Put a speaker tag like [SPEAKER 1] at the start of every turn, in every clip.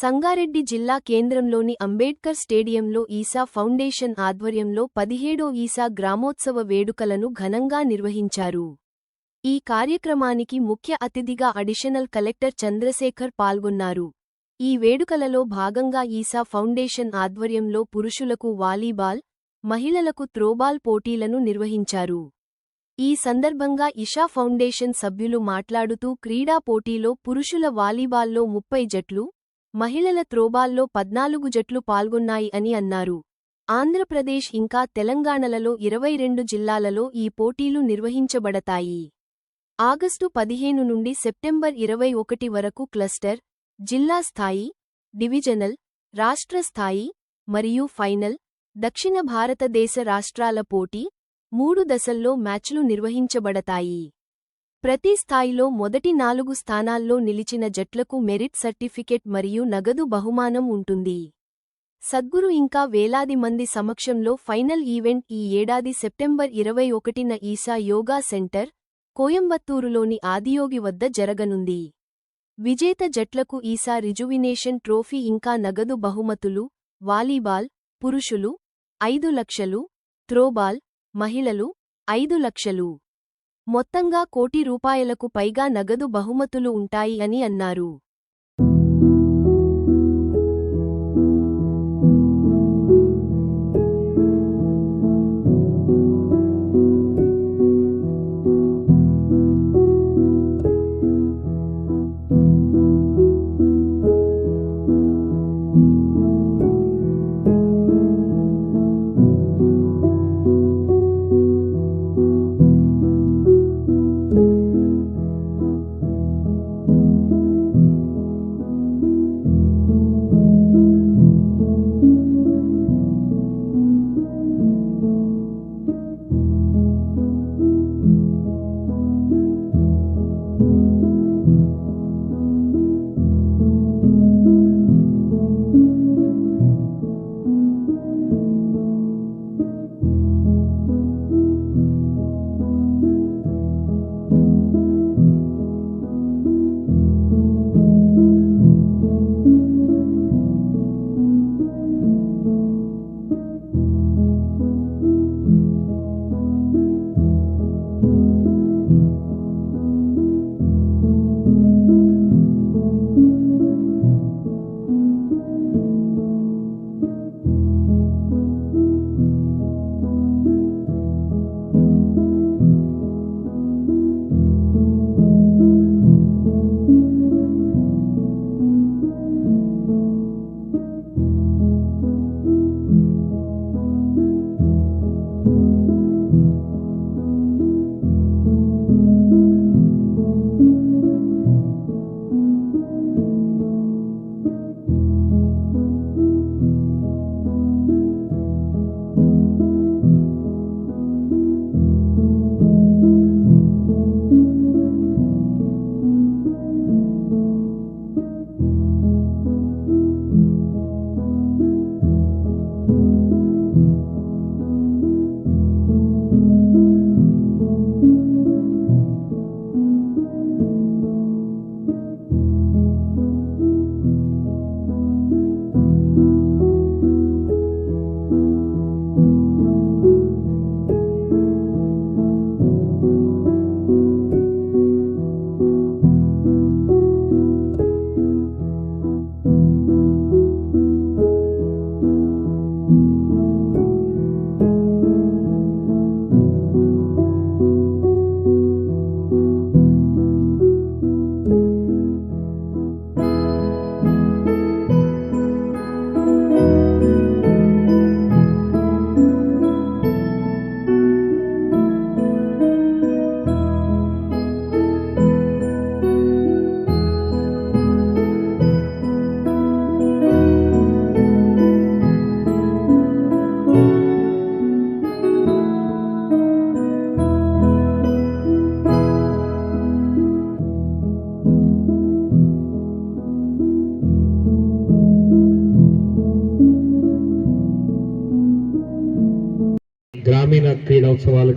[SPEAKER 1] సంగారెడ్డి జిల్లా కేంద్రంలోని అంబేడ్కర్ స్టేడియంలో ఈసా ఫౌండేషన్ ఆధ్వర్యంలో పదిహేడో ఈసా గ్రామోత్సవ వేడుకలను ఘనంగా నిర్వహించారు. ఈ కార్యక్రమానికి ముఖ్య అతిథిగా అడిషనల్ కలెక్టర్ చంద్రశేఖర్ పాల్గొన్నారు. ఈ వేడుకలలో భాగంగా ఈసా ఫౌండేషన్ ఆధ్వర్యంలో పురుషులకు వాలీబాల్ మహిళలకు త్రోబాల్ పోటీలను నిర్వహించారు. ఈ సందర్భంగా ఇషా ఫౌండేషన్ సభ్యులు మాట్లాడుతూ క్రీడా పోటీలో పురుషుల వాలీబాల్లో ముప్పై జట్లు మహిళల త్రోబాల్లో పద్నాలుగు జట్లు పాల్గొన్నాయి అని అన్నారు. ఆంధ్రప్రదేశ్ ఇంకా తెలంగాణలలో ఇరవై రెండు జిల్లాలలో ఈ పోటీలు నిర్వహించబడతాయి. ఆగస్టు పదిహేను నుండి సెప్టెంబర్ ఇరవై ఒకటి వరకు క్లస్టర్ జిల్లా స్థాయి డివిజనల్ రాష్ట్ర స్థాయి మరియు ఫైనల్ దక్షిణ భారతదేశ రాష్ట్రాల పోటీ మూడు దశల్లో మ్యాచ్లు నిర్వహించబడతాయి. ప్రతి స్థాయిలో మొదటి నాలుగు స్థానాల్లో నిలిచిన జట్లకు మెరిట్ సర్టిఫికెట్ మరియు నగదు బహుమానం ఉంటుంది. సద్గురు ఇంకా వేలాది మంది సమక్షంలో ఫైనల్ ఈవెంట్ ఈ ఏడాది సెప్టెంబర్ ఇరవై ఒకటిన ఈసా యోగా సెంటర్ కోయంబత్తూరులోని ఆదియోగి వద్ద జరగనుంది. విజేత జట్లకు ఈసా రిజువినేషన్ ట్రోఫీ ఇంకా నగదు బహుమతులు వాలీబాల్ పురుషులు ఐదు లక్షలు త్రోబాల్ మహిళలు ఐదు లక్షలు. మొత్తంగా కోటి రూపాయలకు పైగా నగదు బహుమతులు ఉంటాయి అని అన్నారు.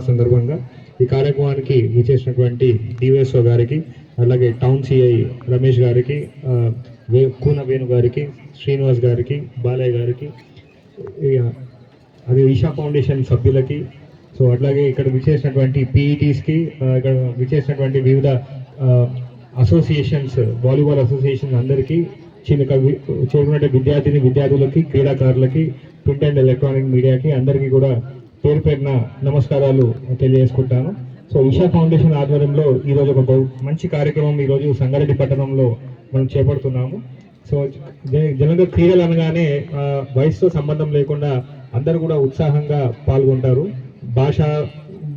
[SPEAKER 2] సందర్భంగా ఈ కార్యక్రమానికి విచ్చేసినటువంటి డివైఎస్ఓ గారికి అలాగే టౌన్ సిఐ రమేష్ గారికి వే కూన వేణు గారికి శ్రీనివాస్ గారికి బాలయ్య గారికి అది ఈషా ఫౌండేషన్ సభ్యులకి సో అట్లాగే ఇక్కడ విచ్చేసినటువంటి పీఈటీస్కి ఇక్కడ విచ్చేసినటువంటి వివిధ అసోసియేషన్స్ వాలీబాల్ అసోసియేషన్ అందరికీ చిన్న చేరుకున్న విద్యార్థిని విద్యార్థులకి క్రీడాకారులకి ప్రింట్ అండ్ ఎలక్ట్రానిక్ మీడియాకి అందరికీ కూడా పేరు పేరున నమస్కారాలు తెలియజేసుకుంటాను. సో ఈషా ఫౌండేషన్ ఆధ్వర్యంలో ఈరోజు ఒక బహు మంచి కార్యక్రమం ఈరోజు సంగారెడ్డి పట్టణంలో మనం చేపడుతున్నాము. సో జ- జనంగా క్రీడలు అనగానే వయసుతో సంబంధం లేకుండా అందరూ కూడా ఉత్సాహంగా పాల్గొంటారు. భాష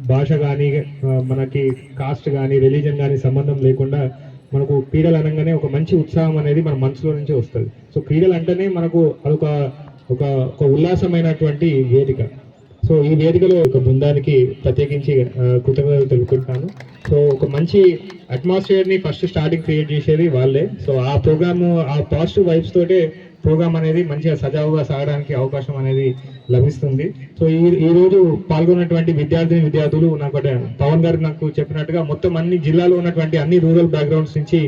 [SPEAKER 2] భాష కానీ మనకి కాస్ట్ కానీ రిలీజన్ కానీ సంబంధం లేకుండా మనకు క్రీడలు అనగానే ఒక మంచి ఉత్సాహం అనేది మన మనసులో నుంచే వస్తుంది. సో క్రీడలు అంటేనే మనకు అదొక ఒక ఒక ఉల్లాసమైనటువంటి వేదిక. సో ఈ వేదికలో ఒక బృందానికి ప్రత్యేకించి కృతజ్ఞతలు తెలుపుకుంటున్నాను. సో ఒక మంచి అట్మాస్ఫియర్ని ఫస్ట్ స్టార్టింగ్ క్రియేట్ చేసేది వాళ్ళే. సో ఆ ప్రోగ్రామ్ ఆ పాజిటివ్ వైబ్స్ తోటే ప్రోగ్రామ్ అనేది మంచిగా సజావుగా సాగడానికి అవకాశం అనేది లభిస్తుంది. సో ఈ ఈ రోజు పాల్గొన్నటువంటి విద్యార్థిని విద్యార్థులు నాకు పవన్ గారు నాకు చెప్పినట్టుగా మొత్తం అన్ని జిల్లాలో ఉన్నటువంటి అన్ని రూరల్ బ్యాక్గ్రౌండ్స్ నుంచి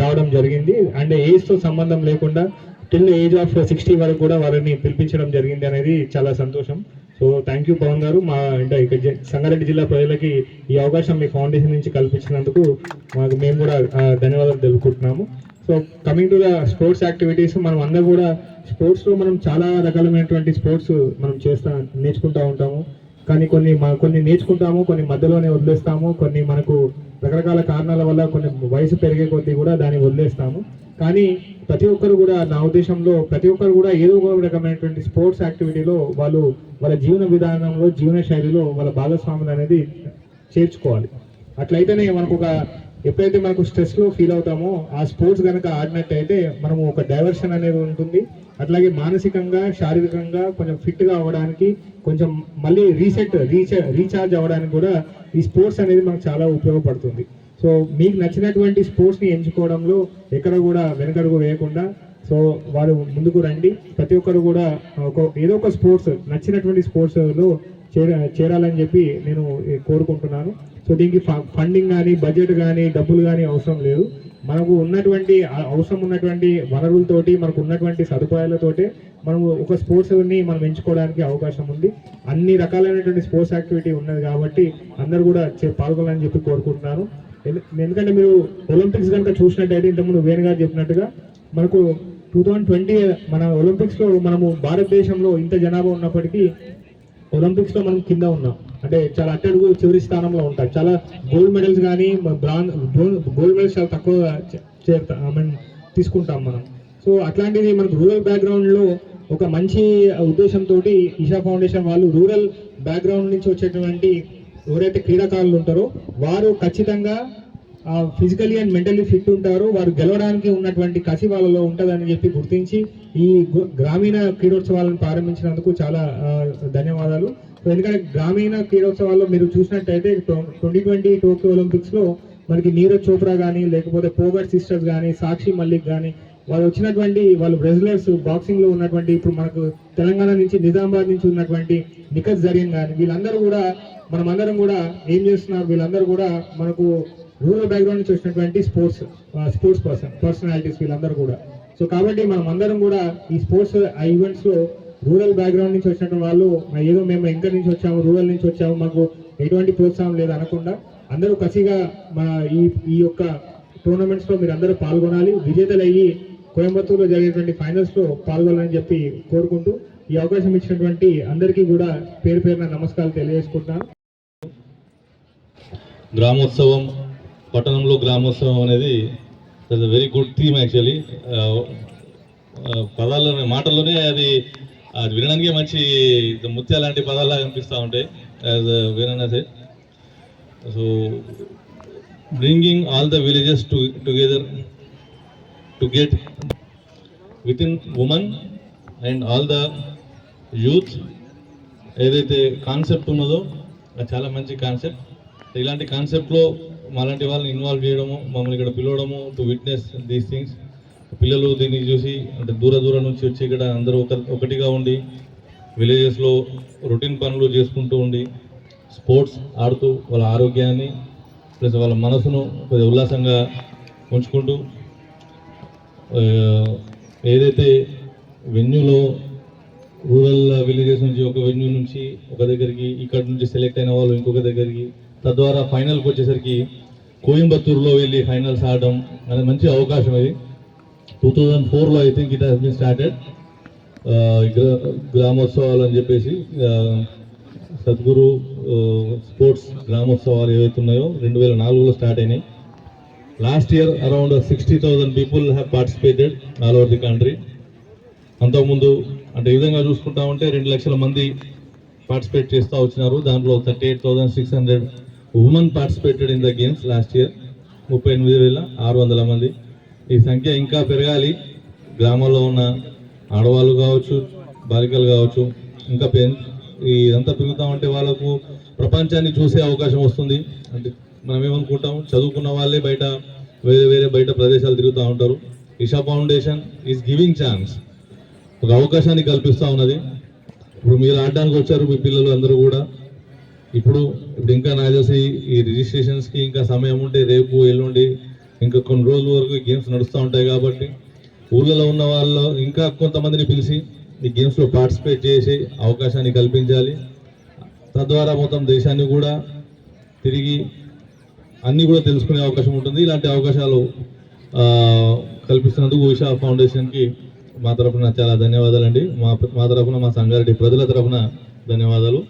[SPEAKER 2] రావడం జరిగింది. అండ్ ఏజ్తో సంబంధం లేకుండా టిల్ ఏజ్ ఆఫ్ సిక్స్టీ వరకు కూడా వారిని పిలిపించడం జరిగింది అనేది చాలా సంతోషం. సో థ్యాంక్ యూ పవన్ గారు. మా అంటే ఇక్కడ జ- సంగారెడ్డి జిల్లా ప్రజలకి ఈ అవకాశం మీ ఫౌండేషన్ నుంచి కల్పించినందుకు మాకు మేము కూడా ధన్యవాదాలు తెలుపుకుంటున్నాము. So coming to the sports activities మనం అందరూ కూడా స్పోర్ట్స్లో మనం చాలా రకాలైనటువంటి స్పోర్ట్స్ మనం చేస్తా నేర్చుకుంటూ ఉంటాము. కానీ కొన్ని కొన్ని నేర్చుకుంటాము కొన్ని మధ్యలోనే వదిలేస్తాము. కొన్ని మనకు రకరకాల కారణాల వల్ల కొన్ని వయసు పెరిగే కొద్దీ కూడా దాన్ని వదిలేస్తాము. కానీ ప్రతి ఒక్కరు కూడా నా ఉద్దేశంలో ప్రతి ఒక్కరు కూడా ఏదో ఒక రకమైనటువంటి స్పోర్ట్స్ యాక్టివిటీలో వాళ్ళు వాళ్ళ జీవన విధానంలో జీవన శైలిలో వాళ్ళ భాగస్వాములు అనేది చేర్చుకోవాలి. అట్లయితేనే మనకు ఒక ఎప్పుడైతే మనకు స్ట్రెస్లో ఫీల్ అవుతామో ఆ స్పోర్ట్స్ కనుక ఆడినట్టయితే మనము ఒక డైవర్షన్ అనేది ఉంటుంది. అట్లాగే మానసికంగా శారీరకంగా కొంచెం ఫిట్గా అవ్వడానికి కొంచెం మళ్ళీ రీసెట్ రీచార్జ్ రీఛార్జ్ అవ్వడానికి కూడా ఈ స్పోర్ట్స్ అనేది మనకు చాలా ఉపయోగపడుతుంది. సో మీకు నచ్చినటువంటి స్పోర్ట్స్ని ఎంచుకోవడంలో ఎక్కడ కూడా వెనకడుగు వేయకుండా సో వారు ముందుకు రండి. ప్రతి ఒక్కరు కూడా ఒక ఏదో ఒక స్పోర్ట్స్ నచ్చినటువంటి స్పోర్ట్స్లో చేర చేరాలని చెప్పి నేను కోరుకుంటున్నాను. సో దీనికి ఫండింగ్ కానీ బడ్జెట్ కానీ డబ్బులు కానీ అవసరం లేదు. మనకు ఉన్నటువంటి అవసరం ఉన్నటువంటి వనరులతోటి మనకు ఉన్నటువంటి సదుపాయాలతోటే మనం ఒక స్పోర్ట్స్ని మనం ఎంచుకోవడానికి అవకాశం ఉంది. అన్ని రకాలైనటువంటి స్పోర్ట్స్ యాక్టివిటీ ఉన్నది కాబట్టి అందరూ కూడా చే- పాల్గొనాలని చెప్పి కోరుకుంటున్నాను. ఎందుకంటే మీరు ఒలింపిక్స్ కనుక చూసినట్టయితే ఇంతకుముందు వేణు గారు చెప్పినట్టుగా మనకు టూ థౌజండ్ ట్వంటీ మన ఒలింపిక్స్లో మనము భారతదేశంలో ఇంత జనాభా ఉన్నప్పటికీ ఒలింపిక్స్లో మనం కింద ఉన్నాం. అంటే చాలా అట్టడుగు చివరి స్థానంలో ఉంటాం. చాలా గోల్డ్ మెడల్స్ కానీ బ్రాంజ్ గోల్డ్ మెడల్స్ చాలా తక్కువ చే- చేరుతా ఐ మీన్ తీసుకుంటాం మనం. సో అట్లాంటిది మనకు రూరల్ బ్యాక్గ్రౌండ్లో ఒక మంచి ఉద్దేశంతో ఈషా ఫౌండేషన్ వాళ్ళు రూరల్ బ్యాక్గ్రౌండ్ నుంచి వచ్చేటువంటి ఎవరైతే క్రీడాకారులు ఉంటారో వారు ఖచ్చితంగా ఫిజికలీ అండ్ మెంటలీ ఫిట్ ఉంటారు వారు గెలవడానికి ఉన్నటువంటి కసి వాళ్ళలో ఉంటుందని చెప్పి గుర్తించి ఈ గ్రామీణ క్రీడోత్సవాలను ప్రారంభించినందుకు చాలా ధన్యవాదాలు. సో ఎందుకంటే గ్రామీణ క్రీడోత్సవాల్లో మీరు చూసినట్టయితే ట్వంటీ ట్వంటీ టోక్యో ఒలింపిక్స్లో మనకి నీరజ్ చోప్రా కానీ లేకపోతే పోగర్ సిస్టర్స్ కానీ సాక్షి మల్లిక్ కానీ వాళ్ళు వచ్చినటువంటి వాళ్ళు బ్రెజిలర్స్ బాక్సింగ్లో ఉన్నటువంటి ఇప్పుడు మనకు తెలంగాణ నుంచి నిజామాబాద్ నుంచి ఉన్నటువంటి నిఖత్ జరీన్ కానీ వీళ్ళందరూ కూడా మనమందరం కూడా ఏం చేస్తున్నారు? వీళ్ళందరూ కూడా మనకు రూరల్ బ్యాక్గ్రౌండ్ నుంచి వచ్చినటువంటి స్పోర్ట్స్ స్పోర్ట్స్ పర్సన్ పర్సనాలిటీస్ వీళ్ళందరూ కూడా. సో కాబట్టి మనం అందరం కూడా ఈ స్పోర్ట్స్ ఈవెంట్స్లో రూరల్ బ్యాక్గ్రౌండ్ నుంచి వచ్చినటువంటి వాళ్ళు ఏదో మేము ఎంకర్ నుంచి వచ్చాము రూరల్ నుంచి వచ్చాము మాకు ఎటువంటి ప్రోత్సాహం లేదు అనకుండా అందరూ కసిగా మన ఈ ఈ యొక్క టోర్నమెంట్స్లో మీరు అందరూ పాల్గొనాలి విజేతలు అయ్యి కోయంబత్తూరులో జరిగేటువంటి ఫైనల్స్లో పాల్గొనాలని చెప్పి కోరుకుంటూ ఈ అవకాశం ఇచ్చినటువంటి అందరికీ కూడా పేరు పేరున నమస్కారాలు తెలియజేసుకుంటున్నాను.
[SPEAKER 3] గ్రామోత్సవం పట్టణంలో గ్రామోత్సవం అనేది వెరీ గుడ్ థీమ్ యాక్చువల్లీ పదాల్లోనే మాటల్లోనే అది అది వినడానికి మంచి ముత్యాల లాంటి పదాల్లా కనిపిస్తూ ఉంటాయి as విననసే so bringing all the villages to together to get with in women and all the youth ఏదైతే కాన్సెప్ట్ ఉన్నదో అది చాలా మంచి కాన్సెప్ట్ ఇలాంటి కాన్సెప్ట్లో మాలాంటి వాళ్ళని ఇన్వాల్వ్ చేయడము మమ్మల్ని ఇక్కడ పిలవడము టు విట్నెస్ దీస్ థింగ్స్ పిల్లలు దీన్ని చూసి అంటే దూర దూరం నుంచి వచ్చి ఇక్కడ అందరూ ఒక ఒకటిగా ఉండి విలేజెస్లో రొటీన్ పనులు చేసుకుంటూ ఉండి స్పోర్ట్స్ ఆడుతూ వాళ్ళ ఆరోగ్యాన్ని ప్లస్ వాళ్ళ మనసును కొద్దిగా ఉల్లాసంగా ఉంచుకుంటూ ఏదైతే వెన్యూలో రూరల్ విలేజెస్ నుంచి ఒక వెన్యూ నుంచి ఒక దగ్గరికి ఇక్కడ నుంచి సెలెక్ట్ అయిన వాళ్ళు ఇంకొక దగ్గరికి తద్వారా ఫైనల్కి వచ్చేసరికి కోయంబత్తూరులో వెళ్ళి ఫైనల్స్ ఆడడం అనేది మంచి అవకాశం ఇది. టూ థౌజండ్ ఫోర్లో I think it has been started. గ్రామోత్సవాలు అని చెప్పేసి సద్గురు స్పోర్ట్స్ గ్రామోత్సవాలు ఏవైతే ఉన్నాయో రెండు వేల నాలుగులో స్టార్ట్ అయినాయి. Last year around sixty thousand people have participated all over the country అంతకుముందు అంటే ఈ విధంగా చూసుకుంటా ఉంటే రెండు లక్షల మంది పార్టిసిపేట్ చేస్తూ వచ్చినారు. దాంట్లో thirty eight thousand six hundred women participated in the games last year ముప్పై ఎనిమిది వేల ఆరు వందల మంది. ఈ సంఖ్య ఇంకా పెరగాలి. గ్రామాల్లో ఉన్న ఆడవాళ్ళు కావచ్చు బాలికలు కావచ్చు ఇంకా పెన్ ఇదంతా పెరుగుతా ఉంటే వాళ్ళకు ప్రపంచాన్ని చూసే అవకాశం వస్తుంది. అంటే మనం ఏమనుకుంటాం చదువుకున్న వాళ్ళే బయట వేరే వేరే బయట ప్రదేశాలు తిరుగుతూ ఉంటారు. Isha foundation is giving chance ఒక అవకాశాన్ని కల్పిస్తూ ఉన్నది. ఇప్పుడు మీరు ఆడడానికి వచ్చారు మీ పిల్లలు అందరూ కూడా. ఇప్పుడు ఇప్పుడు ఇంకా నాకు తెలిసి ఈ రిజిస్ట్రేషన్స్కి ఇంకా సమయం ఉంటే రేపు ఎల్లుండి ఇంకా కొన్ని రోజుల వరకు గేమ్స్ నడుస్తూ ఉంటాయి కాబట్టి ఊళ్ళలో ఉన్న వాళ్ళు ఇంకా కొంతమందిని పిలిచి ఈ గేమ్స్లో పార్టిసిపేట్ చేసి అవకాశాన్ని కల్పించాలి. తద్వారా మొత్తం దేశాన్ని కూడా తిరిగి అన్నీ కూడా తెలుసుకునే అవకాశం ఉంటుంది. ఇలాంటి అవకాశాలు కల్పిస్తున్నందుకు ఉషా ఫౌండేషన్కి మా తరఫున చాలా ధన్యవాదాలండి. మా మా తరఫున మా సంగారెడ్డి ప్రజల తరఫున ధన్యవాదాలు.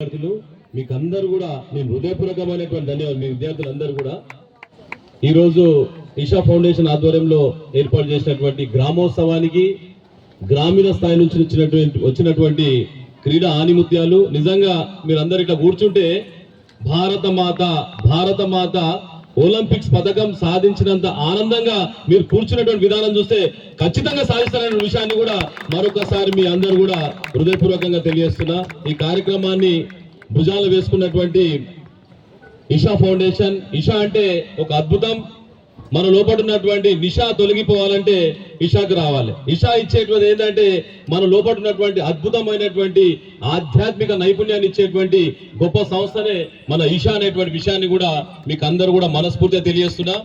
[SPEAKER 4] విద్యార్థులు మీకు అందరూ కూడా నేను హృదయపూర్వకమైనటువంటి ధన్యవాదాలు. మీ విద్యార్థులందరూ కూడా ఈరోజు ఇషా ఫౌండేషన్ ఆధ్వర్యంలో ఏర్పాటు చేసినటువంటి గ్రామోత్సవానికి గ్రామీణ స్థాయి నుంచి వచ్చినటువంటి వచ్చినటువంటి క్రీడా ఆనిముత్యాలు. నిజంగా మీరందరూ ఇట్లా కూర్చుంటే భారత మాత భారత మాత ఒలింపిక్స్ పథకం సాధించినంత ఆనందంగా మీరు కూర్చున్నటువంటి విధానం చూస్తే ఖచ్చితంగా సాధిస్తారనే విషయాన్ని కూడా మరొకసారి మీ అందరు కూడా హృదయపూర్వకంగా తెలియజేస్తున్నా. ఈ కార్యక్రమాన్ని భుజాలు వేసుకున్నటువంటి ఇషా ఫౌండేషన్. ఇషా అంటే ఒక అద్భుతం. మన లోపల ఉన్నటువంటి నిషా తొలగిపోవాలంటే ఇషాకు రావాలి. ఇషా ఇచ్చేటువంటి ఏంటంటే మన లోపల ఉన్నటువంటి అద్భుతమైనటువంటి ఆధ్యాత్మిక నైపుణ్యాన్ని ఇచ్చేటువంటి గొప్ప సంస్థనే మన ఇషా అనేటువంటి విషయాన్ని కూడా మీకు అందరూ కూడా మనస్ఫూర్తిగా తెలియజేస్తున్నా.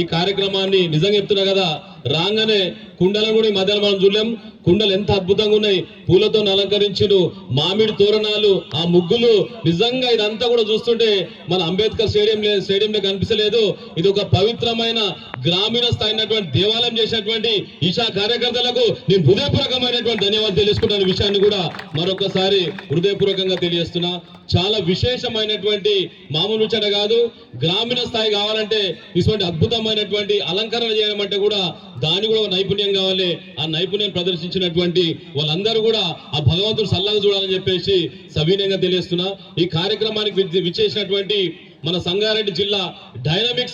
[SPEAKER 4] ఈ కార్యక్రమాన్ని నిజంగా చెప్తున్నా కదా రాగానే కుండలను కూడా ఈ మధ్యలో మనం చూడలేం. కుండలు ఎంత అద్భుతంగా ఉన్నాయి. పూలతో అలంకరించిన మామిడి తోరణాలు ఆ ముగ్గులు. నిజంగా ఇదంతా కూడా చూస్తుంటే మన అంబేద్కర్ స్టేడియం లే- స్టేడియంలో కనిపించలేదు. ఇది ఒక పవిత్రమైన గ్రామీణ స్థాయినటువంటి దేవాలయం చేసినటువంటి ఈశా కార్యకర్తలకు నేను హృదయపూర్వకమైనటువంటి ధన్యవాదాలు తెలుసుకుంటున్న విషయాన్ని కూడా మరొకసారి హృదయపూర్వకంగా తెలియజేస్తున్నా. చాలా విశేషమైనటువంటి మామూలు చెడ కాదు. గ్రామీణ స్థాయి కావాలంటే ఇటువంటి అద్భుతమైనటువంటి అలంకరణ చేయడం అంటే కూడా దాని కూడా నైపుణ్యం నైపుణ్యం కావాలి ఆ నైపుణ్యం ప్రదర్శించినటువంటి వాళ్ళందరూ కూడా ఆ భగవంతుడు సల్లగా చూడాలని చెప్పేసి సవినయంగా తెలియస్తున్నా ఈ కార్యక్రమానికి విచ్చేసినటువంటి మన సంగారెడ్డి జిల్లా డైనమిక్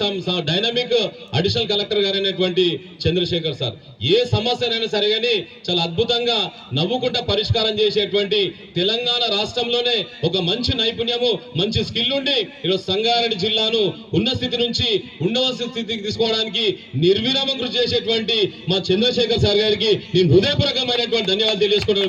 [SPEAKER 4] డైనమిక్ అడిషనల్ కలెక్టర్ గారైనటువంటి చంద్రశేఖర్ సార్ ఏ సమస్యనైనా సరే కానీ చాలా అద్భుతంగా నవ్వుకుంటా పరిష్కారం చేసేటువంటి తెలంగాణ రాష్ట్రంలోనే ఒక మంచి నైపుణ్యము మంచి స్కిల్ ఉండి ఈరోజు సంగారెడ్డి జిల్లాను ఉన్న స్థితి నుంచి ఉండవలసిన స్థితికి తీసుకోవడానికి నిర్విరామం కృషి చేసేటువంటి మా చంద్రశేఖర్ సార్ గారికి నేను హృదయపూర్వకమైనటువంటి ధన్యవాదాలు తెలియజేసుకుంటున్నాను.